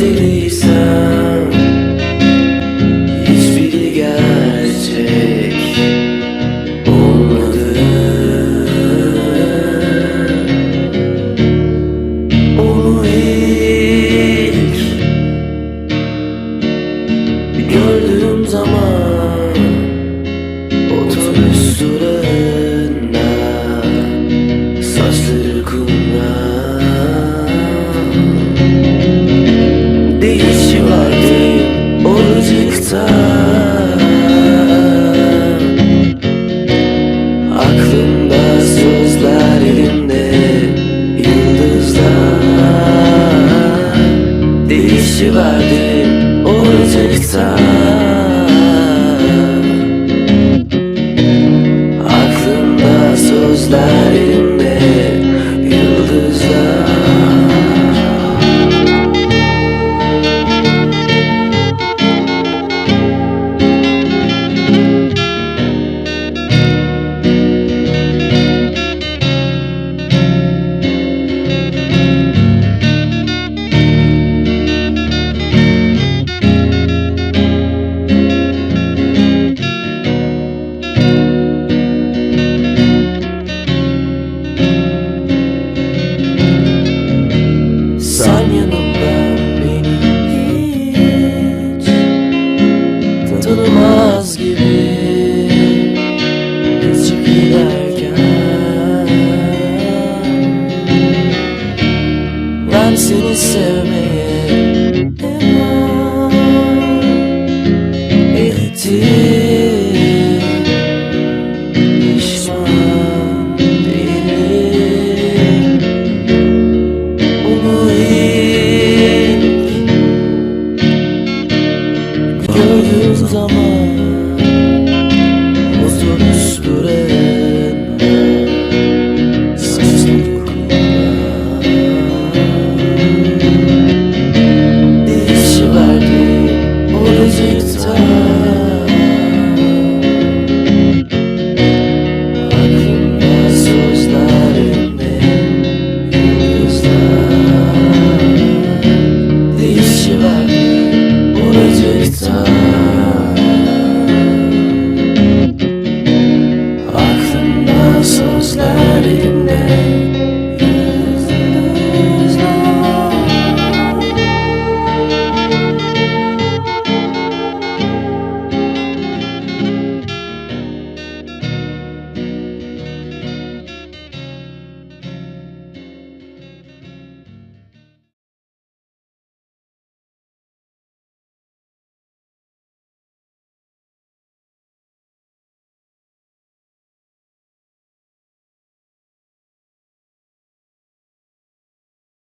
City. Take time anlatılmaz gibi. Geçip giderken. Ben seni sev zaman.